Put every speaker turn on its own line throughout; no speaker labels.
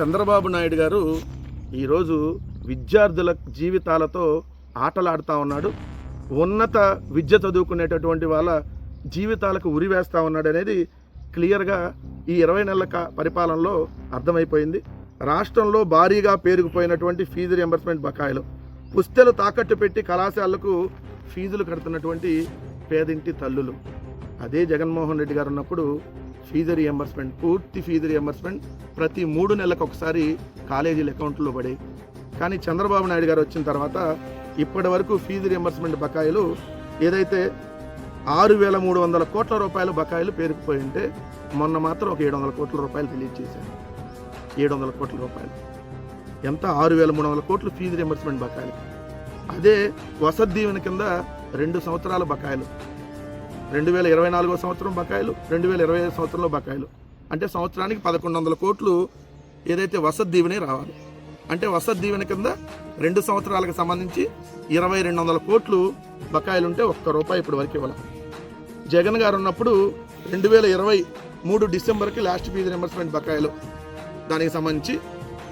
చంద్రబాబు నాయుడు గారు ఈరోజు విద్యార్థుల జీవితాలతో ఆటలాడుతూ ఉన్నాడు. ఉన్నత విద్య చదువుకునేటటువంటి వాళ్ళ జీవితాలకు ఉరివేస్తూ ఉన్నాడు అనేది క్లియర్గా ఈ ఇరవై నెలల పరిపాలనలో అర్థమైపోయింది. రాష్ట్రంలో భారీగా పేరుకుపోయినటువంటి ఫీజు రియంబర్స్మెంట్ బకాయిలు పుస్తెలు తాకట్టు పెట్టి కళాశాలకు ఫీజులు కడుతున్నటువంటి పేదింటి తల్లులు. అదే జగన్మోహన్ రెడ్డి గారు ఉన్నప్పుడు ఫీజు రియంబర్స్మెంట్ పూర్తి ఫీజు రియంబర్స్మెంట్ ప్రతి మూడు నెలలకు ఒకసారి కాలేజీల అకౌంట్లో పడే. కానీ చంద్రబాబు నాయుడు గారు వచ్చిన తర్వాత ఇప్పటి వరకు ఫీజు రియంబర్స్మెంట్ బకాయిలు ఏదైతే ఆరు వేల మూడు వందల కోట్ల రూపాయల బకాయిలు పేరుకుపోయి ఉంటే మొన్న మాత్రం ఒక ఏడు వందల కోట్ల రూపాయలు రిలీజ్ చేశారు. ఏడు వందల కోట్ల రూపాయలు. ఎంత? ఆరు వేల మూడు వందల కోట్లు ఫీజు రియంబర్స్మెంట్ బకాయిలు అదే వసతి దీవెన కింద రెండు సంవత్సరాల బకాయిలు. రెండు వేల ఇరవై నాలుగో సంవత్సరం బకాయిలు రెండు వేల ఇరవై ఐదు సంవత్సరంలో బకాయిలు. అంటే సంవత్సరానికి పదకొండు వందల కోట్లు ఏదైతే వసతి దీవెనే రావాలి. అంటే వసతి దీవెన కింద రెండు సంవత్సరాలకు సంబంధించి ఇరవై రెండు వందల కోట్లు బకాయిలు ఉంటే ఒక్క రూపాయి ఇప్పుడు వరకు ఇవ్వాలి. జగన్ గారు ఉన్నప్పుడు రెండు వేల ఇరవై మూడు డిసెంబర్కి లాస్ట్ ఫీజు రింబర్స్మెంట్ బకాయిలు. దానికి సంబంధించి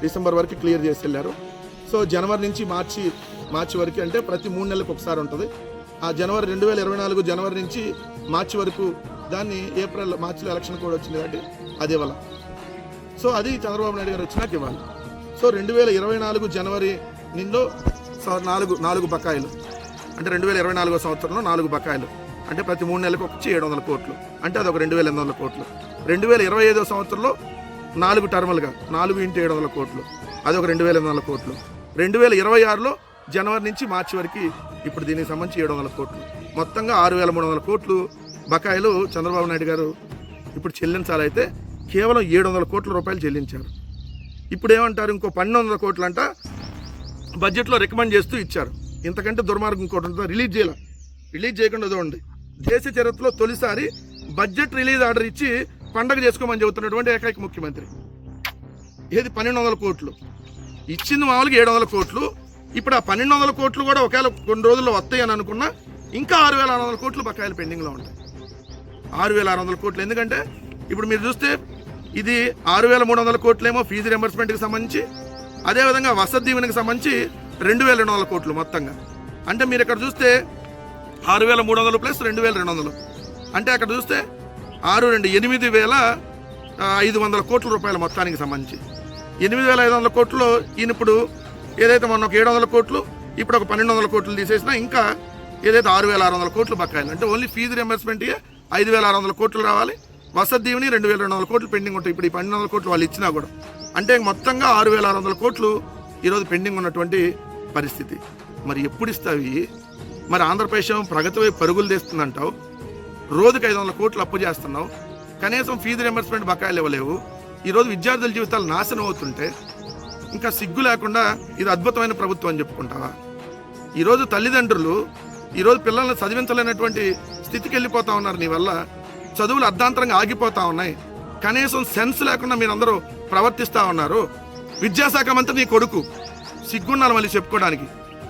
డిసెంబర్ వరకు క్లియర్ చేసి వెళ్ళారు. సో జనవరి నుంచి మార్చి మార్చి వరకు అంటే ప్రతి మూడు నెలలకు ఒకసారి ఉంటుంది. ఆ జనవరి రెండు వేల ఇరవై నాలుగు జనవరి నుంచి మార్చి వరకు దాన్ని ఏప్రిల్ మార్చిలో ఎలక్షన్ కూడా వచ్చింది కాబట్టి అది ఇవ్వాలి సో అది చంద్రబాబు నాయుడు గారు వచ్చినాక ఇవ్వాలి. సో రెండు వేల ఇరవై నాలుగు జనవరి నిందో నాలుగు నాలుగు బకాయిలు. అంటే రెండు వేల ఇరవై నాలుగో సంవత్సరంలో నాలుగు బకాయిలు. అంటే ప్రతి మూడు నెలలకు వచ్చి ఏడు వందల కోట్లు. అంటే అది ఒక రెండు వేల ఎనిమిది వందల కోట్లు. రెండు వేల ఇరవై ఐదో సంవత్సరంలో నాలుగు టర్మల్గా నాలుగు ఇంటూ ఏడు వందల కోట్లు. అది ఒక రెండు వేల ఎనిమిది వందల కోట్లు. రెండు వేల ఇరవై ఆరులో జనవరి నుంచి మార్చి వరకు ఇప్పుడు దీనికి సంబంధించి ఏడు వందల కోట్లు. మొత్తంగా ఆరు వేల మూడు వందల కోట్లు బకాయిలు చంద్రబాబు నాయుడు గారు ఇప్పుడు చెల్లించాలైతే కేవలం ఏడు వందల కోట్ల రూపాయలు చెల్లించారు. ఇప్పుడు ఏమంటారు ఇంకో పన్నెండు వందల కోట్లు అంట బడ్జెట్లో రికమెండ్ చేస్తూ ఇచ్చారు. ఇంతకంటే దుర్మార్గం ఇంకోటి ఉంటుందా? రిలీజ్ చేయాల. రిలీజ్ చేయకుండా చూడండి. దేశ చరిత్రలో తొలిసారి బడ్జెట్ రిలీజ్ ఆర్డర్ ఇచ్చి పండగ చేసుకోమని చెబుతున్నటువంటి ఏకైక ముఖ్యమంత్రి. ఏది పన్నెండు వందల కోట్లు? ఇచ్చింది మామూలుగా ఏడు వందల కోట్లు. ఇప్పుడు ఆ పన్నెండు వందల కోట్లు కూడా ఒకవేళ కొన్ని రోజుల్లో వస్తాయి అని అనుకున్నా ఇంకా ఆరు వేల ఆరు వందల కోట్లు బకాయిలు పెండింగ్లో ఉంటాయి. ఆరు వేల ఆరు వందల కోట్లు. ఎందుకంటే ఇప్పుడు మీరు చూస్తే ఇది ఆరు వేల మూడు వందల కోట్లేమో ఫీజు రియంబర్స్మెంట్కి సంబంధించి అదేవిధంగా వసతి దీవెనకి సంబంధించి రెండు వేల రెండు వందల కోట్లు మొత్తంగా. అంటే మీరు ఇక్కడ చూస్తే ఆరు వేల మూడు వందలు ప్లస్ రెండు వేల రెండు వందలు. అంటే అక్కడ చూస్తే ఆరు రెండు ఎనిమిది వేల ఐదు వందల కోట్ల రూపాయల మొత్తానికి సంబంధించి. ఎనిమిది వేల ఐదు వందల కోట్లు ఈయన ఇప్పుడు ఏదైతే మొన్న ఒక ఏడు వందల కోట్లు ఇప్పుడు ఒక పన్నెండు వందల కోట్లు తీసేసినా ఇంకా ఏదైతే ఆరు వేల ఆరు వందల కోట్లు బకాయిలు. అంటే ఓన్లీ ఫీజు రియంబర్స్మెంట్గా ఐదు వేల ఆరు వందల కోట్లు రావాలి. వసతి దీవుని రెండు వేల రెండు వందల కోట్లు పెండింగ్ ఉంటాయి. ఇప్పుడు ఈ పన్నెండు వందల కోట్లు వాళ్ళు ఇచ్చినా కూడా. అంటే మొత్తంగా ఆరు వేల ఆరు వందల కోట్లు ఈరోజు పెండింగ్ ఉన్నటువంటి పరిస్థితి. మరి ఎప్పుడు ఇస్తావి మరి ఆంధ్రప్రదేశ్ ప్రగతి వైపు పరుగులు తీస్తుందంటావు. రోజుకి ఐదు వందల కోట్లు అప్పు చేస్తున్నావు. కనీసం ఫీజు రియంబర్స్మెంట్ బకాయిలు ఇవ్వలేవు. ఈరోజు విద్యార్థుల జీవితాలు నాశనం అవుతుంటే ఇంకా సిగ్గు లేకుండా ఇది అద్భుతమైన ప్రభుత్వం అని చెప్పుకుంటావా? ఈరోజు తల్లిదండ్రులు ఈరోజు పిల్లల్ని చదివించలేనటువంటి స్థితికి వెళ్ళిపోతా ఉన్నారు నీ వల్ల. చదువులు అర్ధాంతరంగా ఆగిపోతా ఉన్నాయి. కనీసం సెన్స్ లేకుండా మీరందరూ ప్రవర్తిస్తూ ఉన్నారు. విద్యాశాఖ మంత్రి నీ కొడుకు. సిగ్గున్నారు మళ్ళీ చెప్పుకోవడానికి.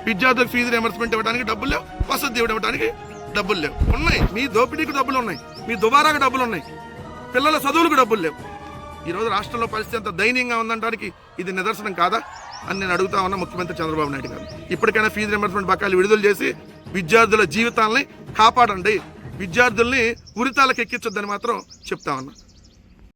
విద్యార్థులకు ఫీజు రియంబర్స్మెంట్ ఇవ్వడానికి డబ్బులు లేవు. వసతి ఇవ్వడానికి డబ్బులు లేవు. ఉన్నాయి. మీ దోపిడీకి డబ్బులు ఉన్నాయి. మీ దుబారాకు డబ్బులు ఉన్నాయి. పిల్లల చదువులకు డబ్బులు లేవు. ఈరోజు రాష్ట్రంలో పరిస్థితి అంత దయనీయంగా ఉందంటానికి ఇది నిదర్శనం కాదా అని నేను అడుగుతా ఉన్నా ముఖ్యమంత్రి చంద్రబాబు నాయుడు గారు ఇప్పటికైనా ఫీజు రియంబర్స్మెంట్ బకాయిలు విడుదల చేసి విద్యార్థుల జీవితాలని కాపాడండి. విద్యార్థుల్ని ఉరితాలకు ఎక్కించొద్దని మాత్రం చెప్తా ఉన్నా.